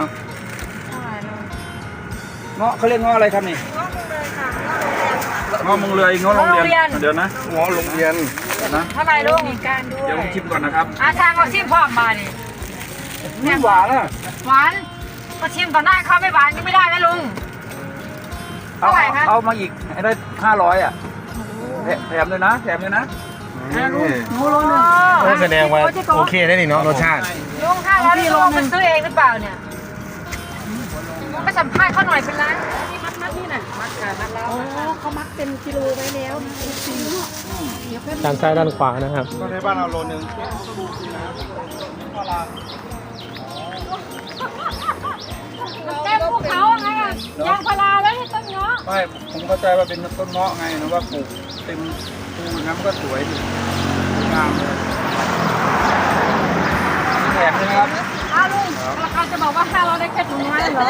เอาเท่าไหร่ลุงเงาะเขาเรียกเงาะอะไรครับนี่ง้อมึงเลยค่ะง้อมึงเลยเงาะมึงเลยเงาะโรงเรียนเงาะโรงเรียนเดี๋ยวนะงอโรงเรียนนะเท่าไหร่ลุงมีการด้วยเดี๋ยวผมชิมก่อนนะครับอาทางเอาชิมพร้อมมาดินี่หวานอะหวานมาชิมต่อหน้าเขาไม่หวานก็ไม่ได้นะลุงเอาเท่าไหร่คะเอามาอีกให้ได้ห้าร้อยอะแถแถมเลยนะแถมเลยนะนี่โอ้โหลุงหนึ่งก็แสดงว่าโอเคได้นี่เนาะรสชาติลุงห้าร้อยลุงมันซื้อเองหรือเปล่าเนี่ยลุง ไปสัมภาษณ์เขาหน่อยเป็นไรนี่มัดมัดนี่น่ะมัดค่ะมัดแล้วอ๋อเขามัดเป็นกิโลไว้แล้วจริงเนาะเดี๋ยวเพิ่มด้านซ้ายด้านขวานะครับก็ในบ้านเราโลนึงเต็มภูเขาไงอะยางพาราแล้วนี่ต้นเงาะไม่ผมเข้าใจว่าเป็นต้นเงาะไงนะว่าปลูกเต็มภูน้ำก็สวยดีงามเลยแถมใช่ไหมครับอ้าวลุงราคาจะบอกว่าห้าร้อยได้แค่ถุงน้อยเหรอ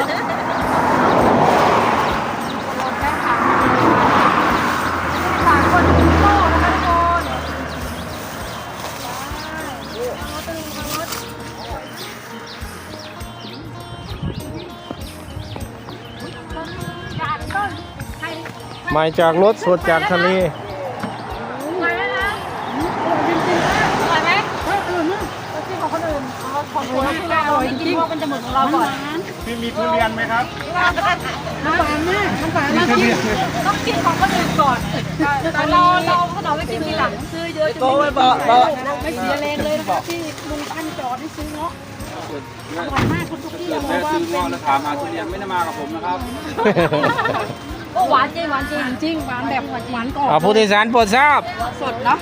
มาจากต้นไมาจากรถสดจากทะเลสวไหมนะสวยไหมเอออื่นนะที่ของคนอื่นของคนที่เราไม่กินเพรามันจะหมดของเราก่อน พี่มีทุเรียนไหมครับน้ำหวานมากน้ำหวานมากต้องกินของคนอื่นก่อนแต่เราเราขนมไปกินทีหลังซื้อเยอะจะโตไปบอกบอกไม่เสียแรงเลยนะคะที่ลุงท่านจอดให้ซื้อเนาะอร่อยมากคนทุกที่เกิดมอแม่งว่าซื้อเป็เงาะนแล้วถามหาทุเรียนไม่ได้มากับผมนะครับโอ้หวานจริงหวานจริงจริงหวานแบบหวานกรอบอ่าผู้โดยสารโปรดทราบสดเนาะ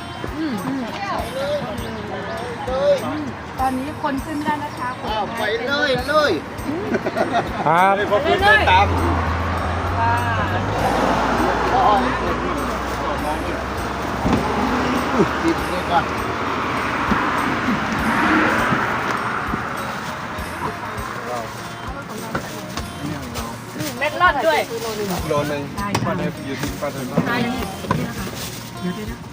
ต อนนี้คนขึ้นได้นะคะคนไปเลยเลยครับพอคุณเดินตามกินนี่ก่อนเม็ดรอดด้วยโลนึงก็ได้อยู่ที่ปลาถึงเม็ด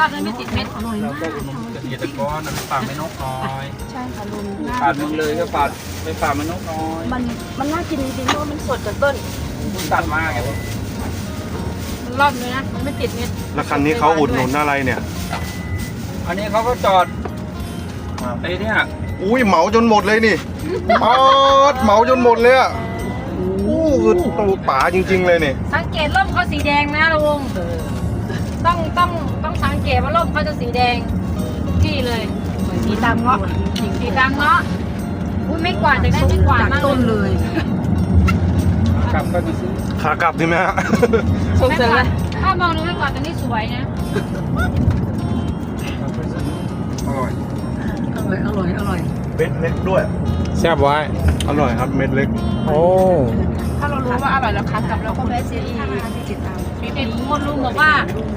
รอดด้วยไม่ติดเม็ดอร่อยเรามากก็อุดหนุนเกษตรกรนะฝากไม่นกน้อยใช่ค่ะลุงฝากมึงเลยก็ฝากไปฝากไม่นกน้อยมันมันน่ากินจริงๆเพราะว่ามันสดจากต้นคุณตัดมาไงมันรอดเลยนะมันไม่ติดเม็ดแล้วคันนี้เขาอุดหนุนอะไรเนี่ย อันนี้เขาก็จอดไอ้เนี่ยอุ้ยเหมาจนหมดเลยนี่ปอดเหมาจนหมดเลยอะอู้คือตัวป๋าจริง ๆ เลยนี่สังเกตร่มเขาสีแดงนะลุง ต้องต้องต้องสังเกตว่าร่มเขาจะสีแดงที่เลยสีตามเงาะสีตามเงาะอุ้ยไม่กวาดจากได้ไม่กวาดมากต้นเลยกลับก็มาซื้อขากลับใช่ไหมฮะไม่กวาดถ้ามองดูไม่กวาดตรงนี้สวยนะอร่อย เม็ดเล็กด้วย แซ่บไว้อร่อยครับเม็ดเล็ก โอ้ ถ้าเรารู้ว่าอร่อยแล้วคัดกลับเราก็แวะซื้ออีกติดตามเห็นคนลุงบอกว่า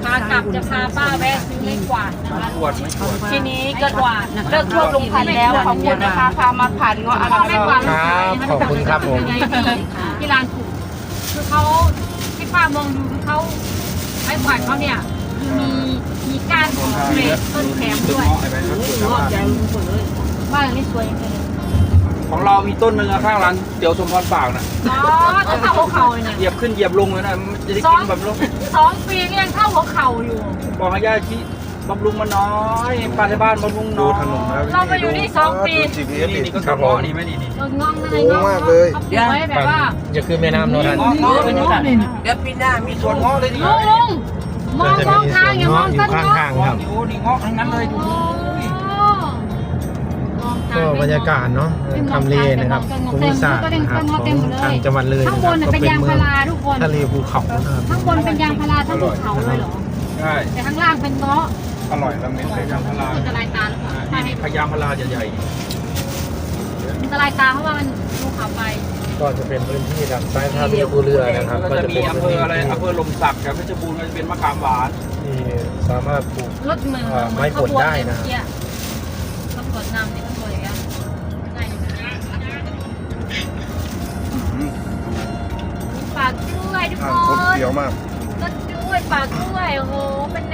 พากลับจะพาป้าแวะซื้อไม่กวาดนะคะขวดไม่ขวดทีนี้ก็กวาดเลิกท่วมลุงพันแล้วขอบคุณนะคะพามาผ่านเงาะอร่อยไม่กวาดครับขอบคุณครับผมที่ร้านถูกคือเขาที่ป้ามองดูคือเขาไม้กวาดเขาเนี่ยคือมีมีก้านของเกรดต้นแขมต้นด้วยเงาะไอ้ใบมะกรูดนะว่าว่าอย่างนี้สวยจริงของเรามีต้นหนึ่งอะข้างร้านเตี๋ยวสมพรปากน่ะๆอ๋อจะเท่าหัวเข่าเลยเนี่ยเหยียบขึ้นเหยียบลงเลยนะมันจะได้กินแบบลงสองปีก็ยังเท่าหัวเข่าอยู่ บอกให้ย่าชี้บำรุงมันน้อยปลาในบ้านบำรุงดูน้อยถนนแล้วเราไปอยู่นี่สองปี ดู GPS นี่ดินี่ก็คต้รันบผเงาะมนี่ไหมนี่นี่ เอององอะไรโอ้มากเลยเขาปลูกไว้แบบว่าจะขึ้นแม่น้ำโนทันเงาะเงาะเป็นยังไงเดี๋ยวปีหน้ามีสวนเงาะเลยดิลุงลุงมองมองทางอย่ามองต้นข้างเงาะทางครับ โอ้นี่เงาะทั้งนั้นเลยดู ก็บรรยากาศเนาะทำเลนะครับภูมิศาสตร์นะครับของทางจังหวัดเลยข้างนะบครับนก็เป็นเป็นยางเมืพาองราทุกคนทะเลภูเขานะครับข้างบนเป็นยางพาราทั้งภูเขาเลยเหรอใช่แต่ข้างล่างเป็นเงาะอร่อยแล้วเม็ดเล็กยางพาราอันตรายตาหรือเปล่าใช่นี่พยางพาราใหญ่อันตรายตาเพราะว่ามันภูเขาไปก็จะเป็นพื้นที่ทางซ้ายท่าเรือภูเรือนะครับๆก็ก็จะจะมีเป็นอำเภพื้นอที่อะไรอำเภอลมศักดิ์กับเพชรบูรณ์ก็จะเป็นมะขามหวานที่สามารถปลูกรถมืออ่าไม้ผลได้นะตำรวจนำเนี่ยตำ ปากกล้วยทุกอ่าคครบนเขียวมาก ต้นกล้วยปากกล้วยโอ้โหเป็น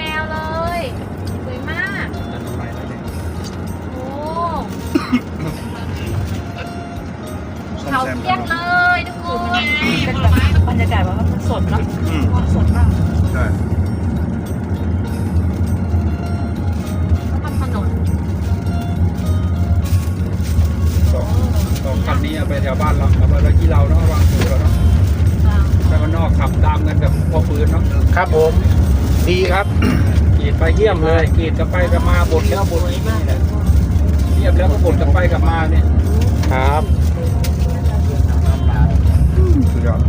ไปเยี่ยมเลยกีดกับไปกับมาบดแล้วบดอีกเยี่ยมแล้วก็บดกับไปกับมาเนี่ยครับสุดยอด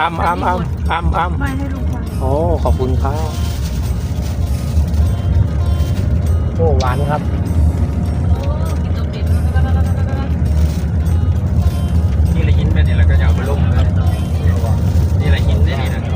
อ้ำอ้ำอ้ำอ้ำอ้ำโอ้ขอบคุณครับโอ้หวานครับนี่ละหินไปนี่แล้วก็จะเอาไปลยนี่ละหินได้ดีนะ